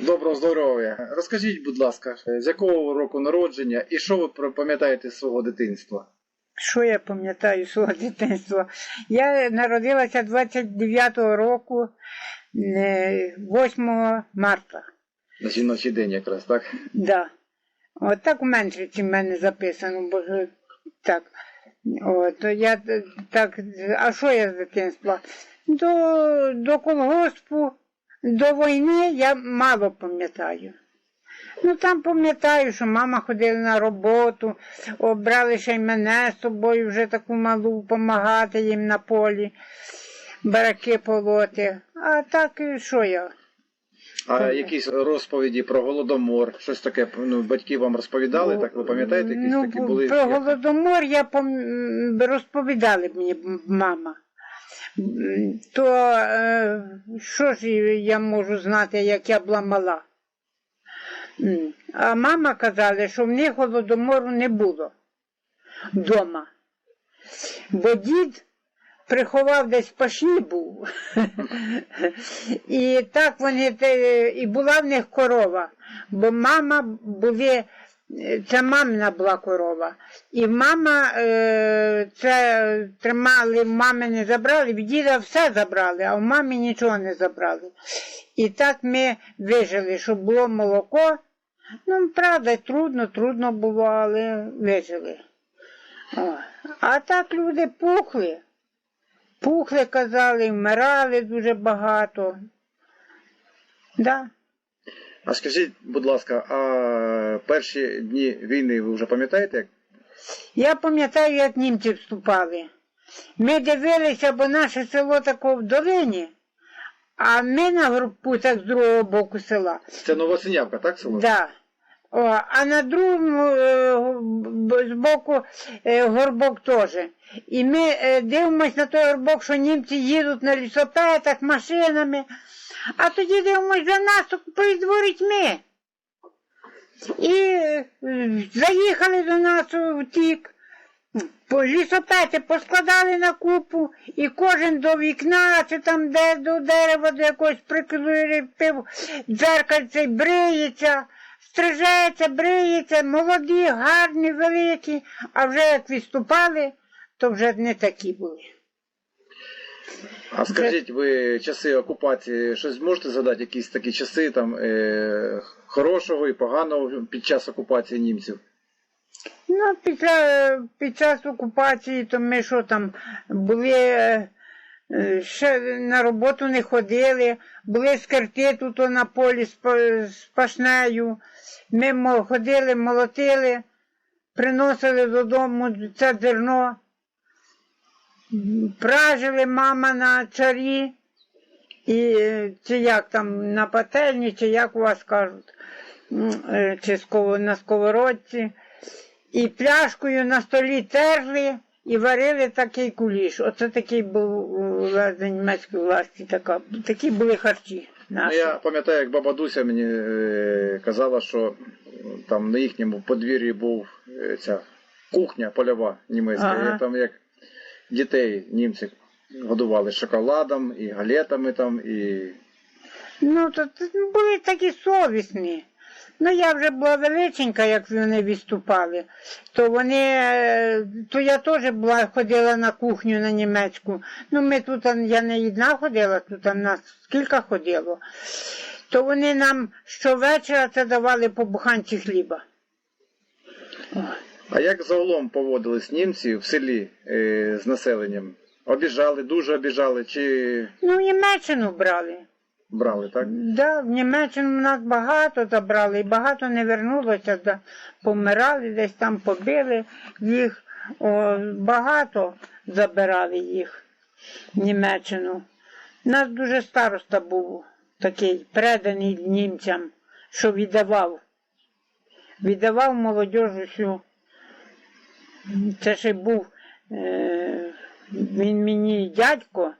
Доброго здоров'я. Розкажіть, будь ласка, з якого року народження і що ви пам'ятаєте з свого дитинства? Що я пам'ятаю з свого дитинства? Я народилася 29-го року, е, 8 марта. На жіночий день якраз, так? Да. От так менше, чим в мене записано, бо так. От, я так, а що я з дитинства? До, до колгоспу, до війни я мало пам'ятаю. Ну там пам'ятаю, що мама ходила на роботу, обрали ще й мене з собою вже таку малу, допомагати їм на полі, бараки полоти. А так і що я? А якісь розповіді про голодомор, щось таке, ну, батьки вам розповідали, так ви пам'ятаєте, якісь ну, такі були? Про голодомор я пам... розповідали мені мама. То е, що ж я можу знати, як я була мала? А мама казала, що в них голодомору не було вдома. Бо дід приховав десь пашні був. І так вони і була в них корова. Бо мама були, це мамина була корова. І мама е, це тримали, мами не забрали, в діда все забрали, а в мамі нічого не забрали. І так ми вижили, щоб було молоко. Ну, правда, трудно, трудно було, але вижили. О. А так люди пухли. Пухли, казали, вмирали дуже багато. Да. А скажіть, будь ласка, а перші дні війни ви вже пам'ятаєте? як? Я пам'ятаю, як німці вступали. Ми дивилися, бо наше село тако в долині, а ми на групутах з другого боку села. Це Новосинявка, так село? Да. О, а на другому е, з боку е, горбок теж. І ми е, дивимося на той горбок, що німці їдуть на лісопетах, машинами, а тоді дивимося за нас, то придворить ми. І е, заїхали до нас у втік. По лісопети поскладали на купу, і кожен до вікна, чи там де до дерева, до якогось прикріпив дзеркальце бриється, стрижеться, бриється, молоді, гарні, великі, а вже як відступали, то вже не такі були. А скажіть, ви часи окупації, щось можете згадати, якісь такі часи там е, хорошого і поганого під час окупації німців? Ну, після, під час окупації, то ми що там були, е, ще на роботу не ходили, були скирти тут на полі з, з пашнею. Ми ходили, молотили, приносили додому це зерно, пражили мама на чарі, і, е, чи як там на пательні, чи як у вас кажуть, е, чи на сковородці. І пляшкою на столі терли і варили такий куліш. Оце такий був у власне німецької власті. Така, такі були харчі Ну, наші. я пам'ятаю, як баба Дуся мені е, казала, що е, там на їхньому подвір'ї був е, ця кухня польова німецька. Ага. І там як дітей німці годували шоколадом і галетами там, і Ну, то були такі совісні. Ну, я вже була величенька, як вони відступали, то вони, е, то я теж була, ходила на кухню на німецьку. Ну, ми тут, я не одна ходила, тут нас скільки ходило. То вони нам щовечора це давали по буханці хліба. А як загалом поводились німці в селі е, з населенням? Обіжали, дуже обіжали чи Ну, Німеччину брали. брали, так? Да, в Німеччину нас багато забрали, і багато не вернулося, да, помирали, десь там побили їх, О, багато забирали їх в Німеччину. У нас дуже староста був такий, преданий німцям, що віддавав. Віддавав молодіжу всю. Це ще був е, він мені дядько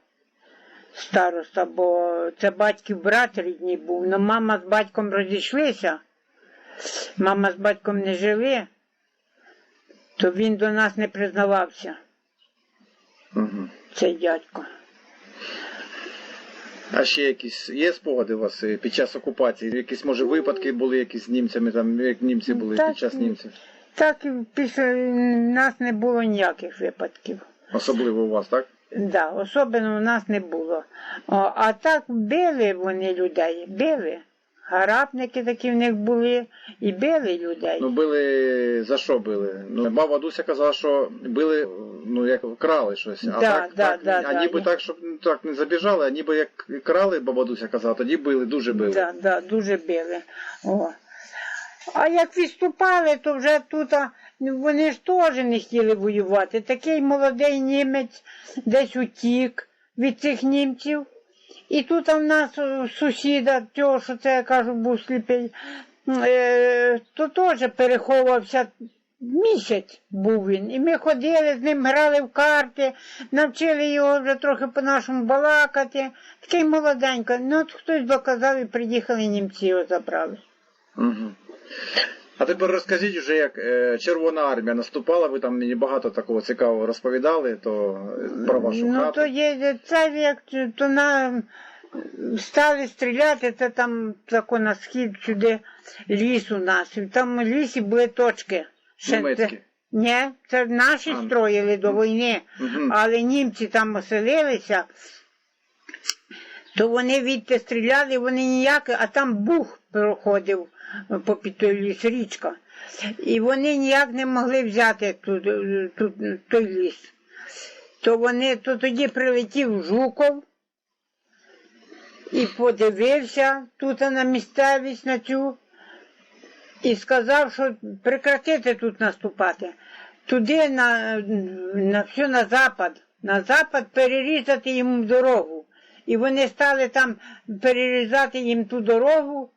староста, бо це батьків брат рідний був. Но мама з батьком розійшлися. Мама з батьком не жили, то він до нас не признавався, Угу. цей дядько. А ще якісь є спогади у вас е, під час окупації? Якісь може випадки були якісь з німцями, там як німці були Так, під час німців? Так і після нас не було ніяких випадків. Особливо у вас, так? Да, особливо у нас не було. О, а так били вони людей, били. Гарапники такі в них були і били людей. Ну били за що били? Ну баба Дуся казала, що били, ну як крали щось. А Да, так, да, так да, а да, ніби ні. так, щоб так не забіжали, а ніби як крали, баба Дуся казала, тоді били, дуже били. Да, да, дуже били. О. А як відступали, то вже тут вони ж теж не хотіли воювати. Такий молодий німець десь утік від цих німців. І тут в нас е, сусіда, того, що це я кажу, був сліпий, е, то теж переховувався. Місяць був він. І ми ходили з ним, грали в карти, навчили його вже трохи по-нашому балакати. Такий молоденько. Ну, от хтось доказав і приїхали німці його забрали. Угу. А тепер розкажіть вже, як е, Червона армія наступала, ви там мені багато такого цікавого розповідали, то е, про вашу ну, хату. то є це як то на стали стріляти, це там тако на схід сюди ліс у нас. І там в лісі були точки. Німецькі? Це, ні, це наші А. строїли до війни, але німці там оселилися, то вони відти стріляли, вони ніяк, а там бух проходив попід той ліс, річка. І вони ніяк не могли взяти тут, тут, той ліс. То вони то тоді прилетів Жуков і подивився тут на місцевість на цю і сказав, що прекратити тут наступати. Туди на, на все на запад, на запад перерізати їм дорогу. І вони стали там перерізати їм ту дорогу,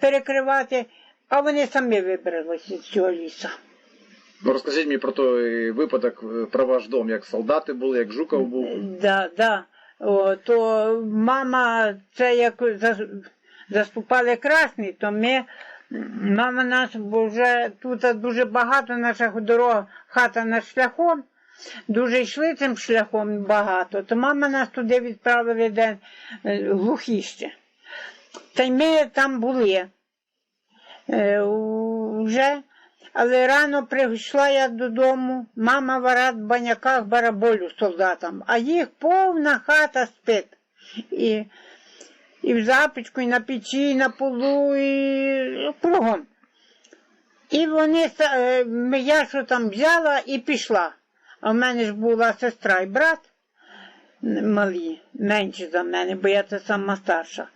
перекривати, а вони самі вибралися з цього лісу. Ну, розкажіть мені про той випадок е, про ваш дом, як солдати були, як Жуков був. Да, да. О, то мама, це як заступали красні, то ми, мама нас, бо вже тут дуже багато наших дорог, хата над шляхом, дуже йшли цим шляхом багато, то мама нас туди відправили де е, глухіще. Та й ми там були. Е, вже. Але рано прийшла я додому, мама варат в баняках бараболю солдатам, а їх повна хата спить. І, і в запічку, і на печі, і на полу, і кругом. І вони, е, я що там взяла і пішла. А в мене ж була сестра і брат малі, менші за мене, бо я це сама старша.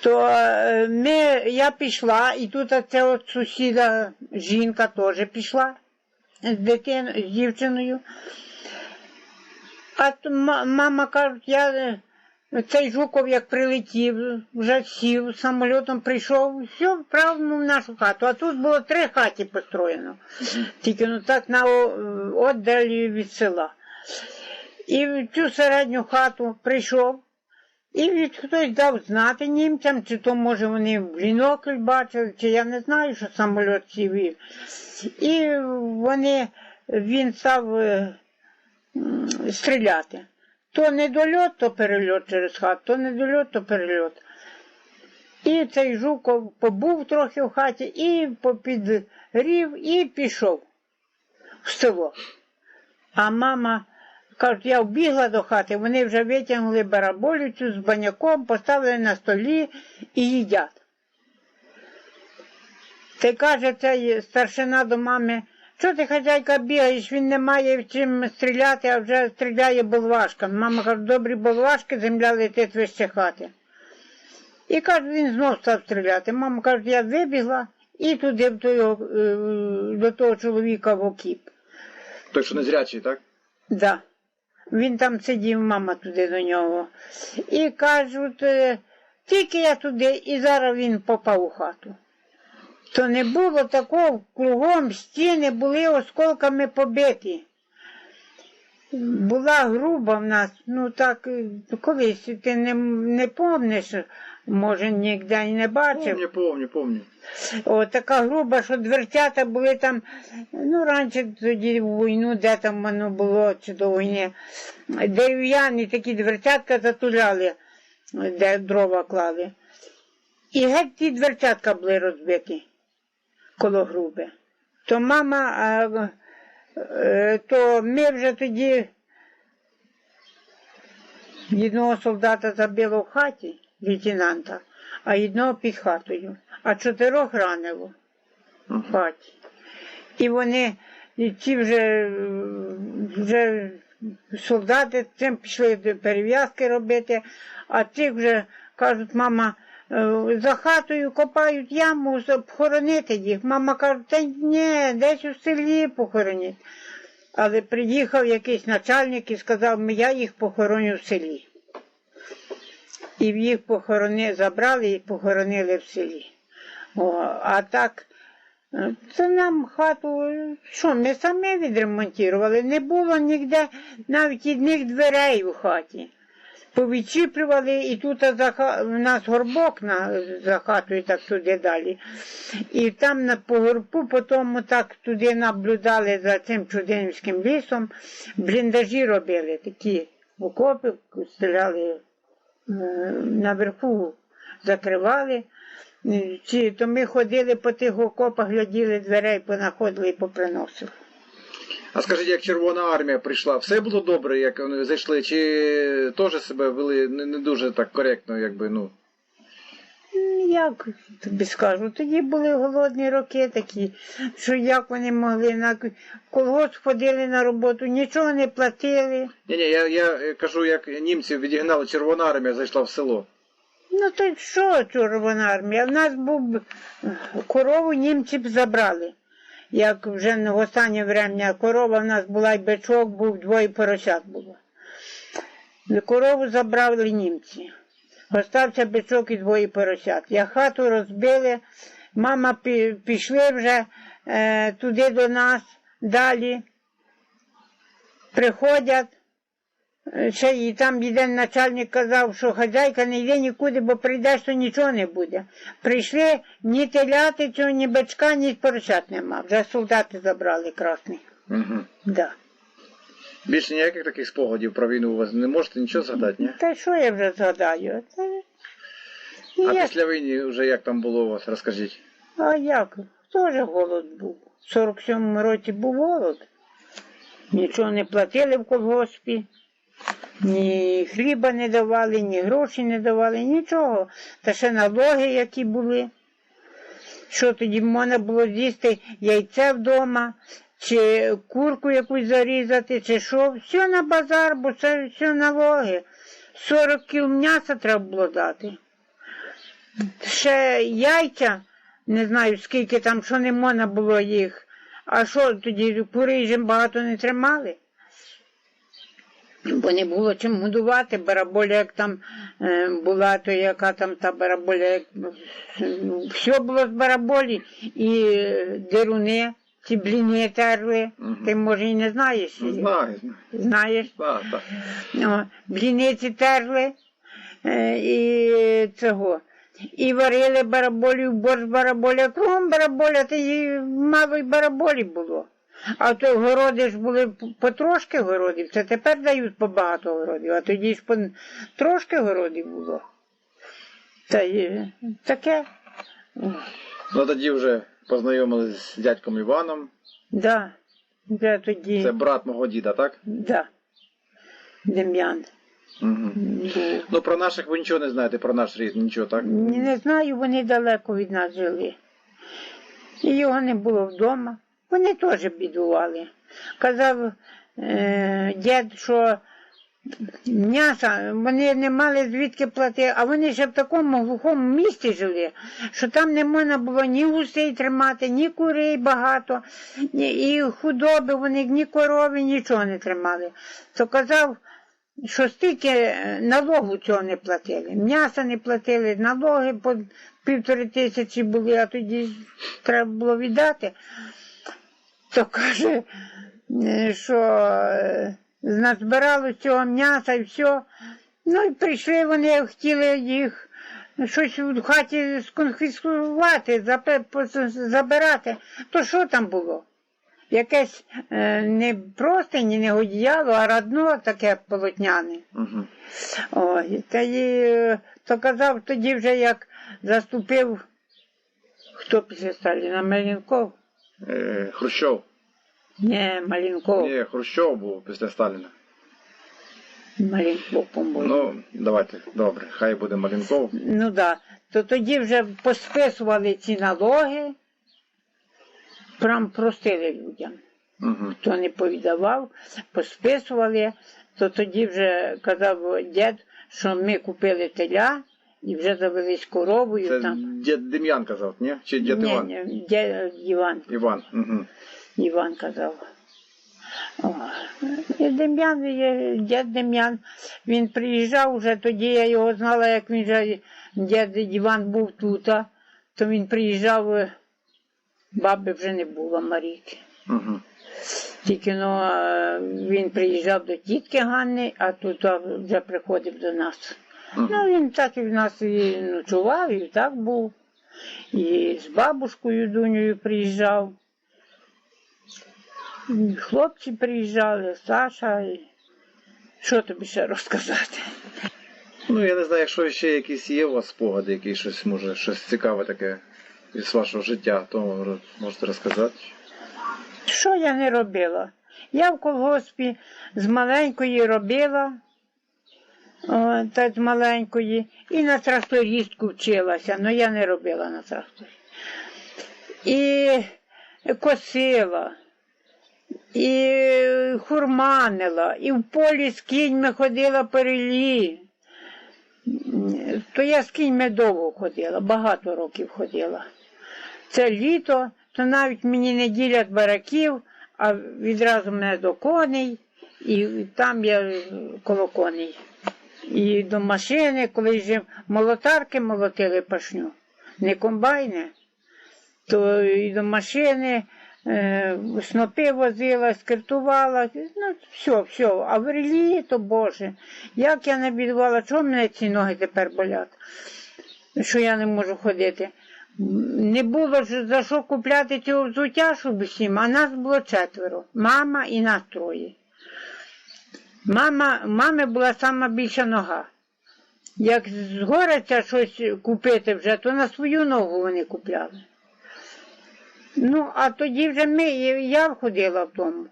То е, ми, я пішла, і тут ця от сусіда, жінка теж пішла з дитиною, з дівчиною. А то мама каже, я е, цей Жуков як прилетів, вже сів, самольотом прийшов, все вправо в нашу хату. А тут було три хаті построєно. Тільки ну так на віддалі від села. І в цю середню хату прийшов. І хтось дав знати німцям, чи то може вони бінокль бачили, чи я не знаю, що самоліт сів. І вони, він став е, стріляти. То недольот, то перельот через хату, то недольот, то перельот. І цей Жуков побув трохи в хаті і попідрів, і пішов в село. А мама кажуть, я вбігла до хати, вони вже витягнули бараболицю з баняком, поставили на столі і їдять. Й каже цей старшина до мами, що ти, хазяйка, бігаєш, він не має в чим стріляти, а вже стріляє болвашками. Мама каже, добрі болвашки, земля летить вище хати. І каже, він знов став стріляти. Мама каже, я вибігла і туди в того, е, до того чоловіка в окіп. Той, що незрячий, так? Да. Він там сидів, мама туди до нього. І кажуть, е, тільки я туди, і зараз він попав у хату. То не було такого кругом стіни були осколками побиті. Була груба в нас, ну так, колись ти не, не помниш, може, ніде й не бачив. Помню, помню, помню. О, така груба, що дверцята були там, ну, раніше тоді в війну, де там воно було, чи до війни, дерев'яні такі дверцятка затуляли. де дрова клали. І геть ті дверцятка були розбиті коло груби. То мама, а, е, то ми вже тоді одного солдата забило в хаті, лейтенанта, а одного під хатою, а чотирьох ранило хаті. І вони, ці вже, вже солдати цим пішли перев'язки робити, а ці вже кажуть, мама, е, за хатою копають яму, похоронити їх. Мама каже, та ні, десь у селі похоронять. Але приїхав якийсь начальник і сказав, я їх похороню в селі. І їх похорони, забрали і похоронили в селі. О, а так, е, це нам хату, що ми самі відремонтували. Не було ніде навіть одних дверей у хаті. Повідчіплювали і тут за, в нас горбок на, за хатою, так туди далі. І там на по горбу, потім так туди наблюдали за цим чудинським лісом. Бліндажі робили такі окопи, стріляли наверху, закривали. Чи, то ми ходили по тих окопах, гляділи дверей, понаходили і поприносили. А скажіть, як Червона армія прийшла, все було добре, як вони зайшли, чи теж себе вели не, не дуже так коректно, якби, ну. Як тобі скажу, тоді були голодні роки такі, що як вони могли на колгосп ходили на роботу, нічого не платили. Ні, ні, я, я кажу, як німців відігнали, Червона армія зайшла в село. Ну то що Червона армія? В нас був корову німці б забрали. Як вже в останнє время корова в нас була й бичок, був двоє поросят було. Корову забрали німці. Остався бичок і двоє поросят. Я хату розбили, мама пішли вже е, туди до нас далі. Приходять. Е, Ще і там один начальник казав, що хазяйка не йде нікуди, бо прийдеш, то нічого не буде. Прийшли ні теляти, цього, ні бичка, ні поросят нема. Вже солдати забрали красний. Угу. Да. Більше ніяких таких спогадів про війну у вас не можете нічого згадати, ні? Та що я вже згадаю? Та... А Є. після війни вже як там було у вас, розкажіть. А як? Теж голод був. В 47-му році був голод. Нічого не платили в колгоспі, ні хліба не давали, ні грошей не давали, нічого. Та ще налоги, які були. Що тоді можна було з'їсти яйце вдома, чи курку якусь зарізати, чи що. Все на базар, бо це все налоги. 40 кіл м'яса треба було дати ще яйця, не знаю скільки там, що не можна було їх. А що тоді кури ж багато не тримали? Бо не було чим годувати. Бараболя, як там е, була, то яка там та бараболя, як, ну, все було з бараболі. І е, деруни, ці бліни терли. Ти може і не знаєш. Ну, їх. знаю, знаю. Знаєш? Так, так. О, бліниці терли е, і цього. І варили бараболів, борщ бараболя, кругом бараболя, та й мало й бараболі було. А то городи ж були потрошки городів, це тепер дають побагато городів, а тоді ж по трошки городів було. Та й таке. Ну тоді вже познайомились з дядьком Іваном. Да. Вже тоді. Це брат мого діда, так? Да. Дем'ян. Угу. був. Ну про наших ви нічого не знаєте, про наш рід, нічого, так? Ні, Не знаю, вони далеко від нас жили. І його не було вдома. Вони теж бідували. Казав е, дід, що м'яса, вони не мали звідки платити, а вони ще в такому глухому місті жили, що там не можна було ні гусей тримати, ні курей багато, і худоби вони, ні корови, нічого не тримали. То казав, що стільки е, налогу цього не платили. М'яса не платили, налоги по півтори тисячі були, а тоді треба було віддати. То каже, е, що е, назбирали цього м'яса і все. Ну і прийшли вони, хотіли їх щось в хаті сконфіскувати, забирати. То що там було? якесь е, не простині, не одіяло, а родно таке полотняне. Угу. Ой, та й, е, то казав тоді вже, як заступив, хто після Сталіна, Малінков? Е, Хрущов. Ні, Малінков. Ні, Хрущов був після Сталіна. Малінков, по-моєму. Ну, давайте, добре, хай буде Малінков. Ну да. То тоді вже посписували ці налоги, прям простили людям. Угу. Хто не повідавав, посписували, то тоді вже казав дід, що ми купили теля і вже завелись коровою Це там. дід Дем'ян казав, ні? Чи дід Ні, Іван? ні, дід Іван, Іван. Угу. Іван казав. О, і Дем'ян, дід Дем'ян, він приїжджав вже тоді, я його знала, як він вже дід Іван був тут, то він приїжджав, е, баби вже не було Марійки. Угу. Тільки ну, він приїжджав до тітки Ганни, а тут вже приходив до нас. Мгм. Ну, він так і в нас і ночував, і так був. І з бабушкою Дунею приїжджав. Хлопці приїжджали, Саша. І... Що тобі ще розказати? Ну, я не знаю, якщо ще якісь є у вас спогади, які щось може, щось цікаве таке із вашого життя, то можете розказати. Що я не робила? Я в колгоспі з маленької робила, о, та з маленької, і на трактористку вчилася, але я не робила на тракторі. І косила, і хурманила, і в полі з кіньми ходила перелі. То я з кіньми довго ходила, багато років ходила. Це літо, то навіть мені не ділять бараків, а відразу мене до коней, і там я коло коней. І до машини, коли вже молотарки молотили пашню, не комбайни, то і до машини е, снопи возила, скиртувала, ну, все, все. А в релі, то Боже, як я не бідувала, чого мене ці ноги тепер болять, що я не можу ходити. Не було ж за що купляти цього взуття, щоб усім, а нас було четверо. Мама і нас троє. Мама, мами була сама більша нога. Як згориться щось купити вже, то на свою ногу вони купляли. Ну, а тоді вже ми, я ходила в тому.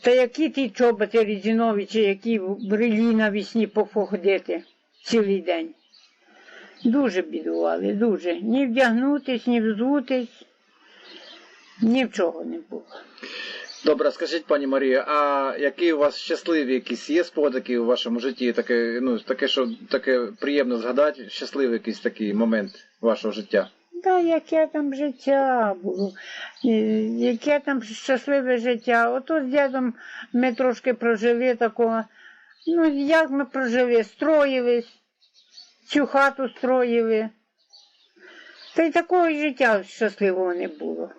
Та які ті чоботи різинові, чи які в релі навісні походити цілий день. Дуже бідували, дуже. Ні вдягнутись, ні взутись, ні в чого не було. Добре, скажіть, пані Марія, а які у вас щасливі якісь є спогади у вашому житті? Таке, ну, таке, що таке приємно згадати, щасливий якийсь такий момент вашого життя. Та яке там життя було, яке там щасливе життя. Ото з дідом ми трошки прожили такого. Ну, як ми прожили? Строїлись, цю хату строїли. Та й такого життя щасливого не було.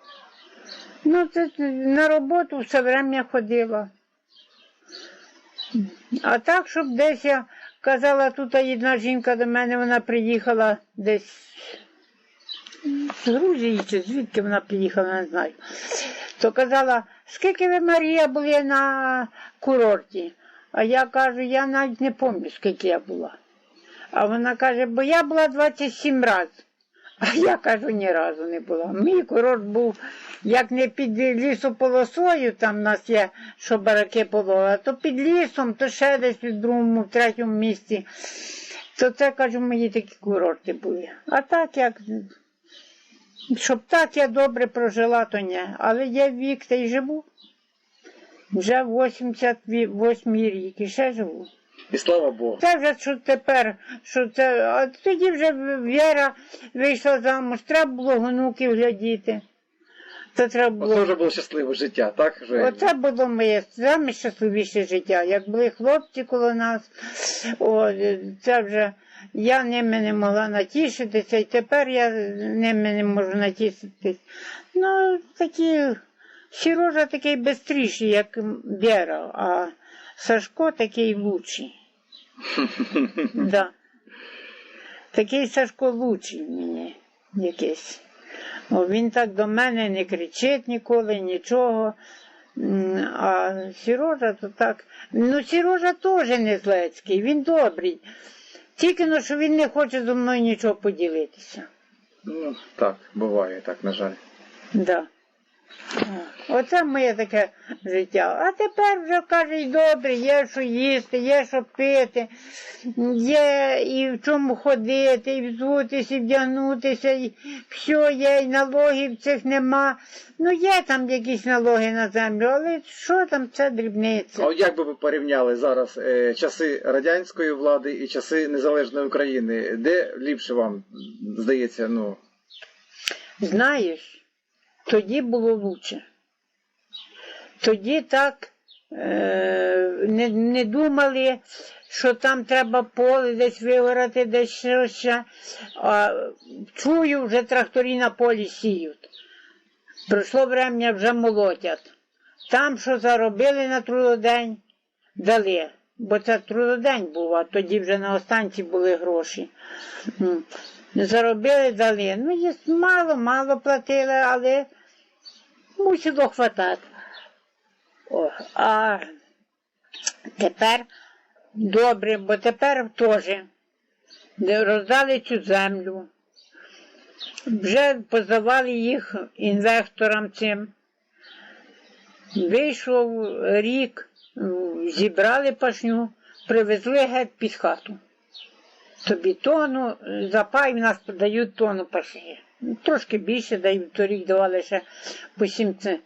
Ну, це на роботу все время ходила. А так, щоб десь я казала, тут одна жінка до мене, вона приїхала десь з Грузії чи звідки вона приїхала, не знаю. То казала, скільки ви, Марія, були на курорті? А я кажу, я навіть не пам'ятаю, скільки я була. А вона каже, бо я була 27 разів. А я кажу, ні разу не була. Мій курорт був як не під лісополосою, там в нас є, що бараки полола, то під лісом, то ще десь в другому, в третьому місці. То це, кажу, мої такі курорти були. А так як. Щоб так я добре прожила, то ні. Але я вік та й живу. Вже 88 рік і ще живу. І слава Богу. Це вже що тепер, що це, а тоді вже Віра вийшла замуж, треба було онуків глядіти. Це треба Оце було. вже було щасливе життя, так? Вже? Оце було моє найщасливіше життя. Як були хлопці коло нас, о, це вже я ними не могла натішитися, і тепер я ними не можу натішитись. Ну, такі, Сережа такий бистріший, як Вера, а Сашко такий лучший. Да. Такий Сашко лучший мені якийсь. О, він так до мене не кричить ніколи, нічого. А Сірожа то так. Ну, Сірожа теж не злецький, він добрий. Тільки ну, що він не хоче зі мною нічого поділитися. Ну, так, буває, так, на жаль. Да. Оце моє таке життя. А тепер вже каже, й добре, є що їсти, є що пити, є і в чому ходити, і взутися, і вдягнутися, і все є, і налогів цих нема. Ну, є там якісь налоги на землю, але що там, це дрібниця. А як би ви порівняли зараз е, часи радянської влади і часи незалежної України? Де ліпше вам здається, ну, Знаєш, тоді було лучше. Тоді так е, не, не думали, що там треба поле десь вигорати, десь ще. А, чую, вже тракторі на полі сіють. Пройшло врем'я, вже молотять. Там, що заробили на трудодень, дали. Бо це трудодень був, а тоді вже на останці були гроші. Заробили, дали. Ну, є мало, мало платили, але мусило хватати. О, а тепер добре, бо тепер теж роздали цю землю. Вже поздавали їх інвесторам цим. Вийшов рік, зібрали пашню, привезли геть під хату. Тобі тону, за пай в нас дають тону паші. Трошки більше дають, торік давали ще по 7 цен-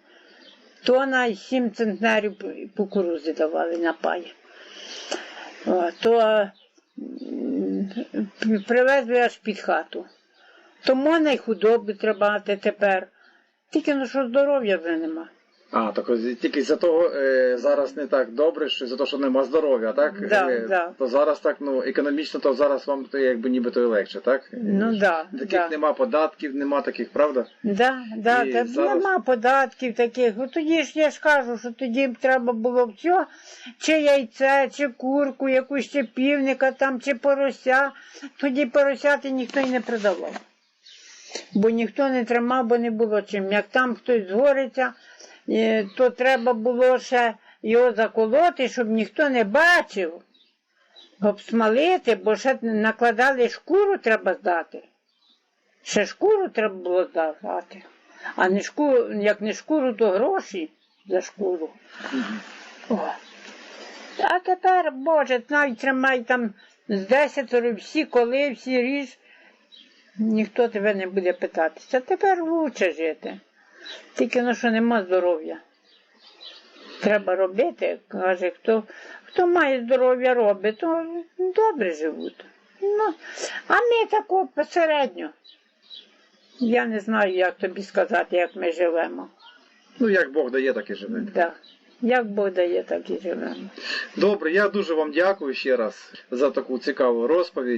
тона і 7 центнерів кукурузи давали на пай. То привезли аж під хату. То можна й худоби треба тепер. Тільки ну що здоров'я вже нема. А, так ось тільки за того е, зараз не так добре, що за те, що нема здоров'я, так? Да, Е, да. То зараз так, ну, економічно, то зараз вам то якби нібито і легше, так? Ну да, Таких да. нема податків, нема таких, правда? Да, да, І та зараз- нема податків таких. Ну тоді ж я ж кажу, що тоді б треба було все, чи яйце, чи курку, якусь чи півника там, чи порося. Тоді поросяти ніхто й не продавав. Бо ніхто не тримав, бо не було чим. Як там хтось згориться, то треба було ще його заколоти, щоб ніхто не бачив. Обсмалити, бо ще накладали шкуру треба здати. Ще шкуру треба було здавати. А не шкуру, як не шкуру, то гроші за шкуру. О. А тепер, Боже, навіть тримай там з десятеро всі коли, всі ріж. Ніхто тебе не буде питатися. Тепер лучше жити. Тільки ну, що нема здоров'я. Треба робити, каже, хто, хто має здоров'я робить, то добре живуть. Ну, а ми тако посередньо. Я не знаю, як тобі сказати, як ми живемо. Ну, як Бог дає, так і живе. Да. Як Бог дає, так і живемо. Добре, я дуже вам дякую ще раз за таку цікаву розповідь.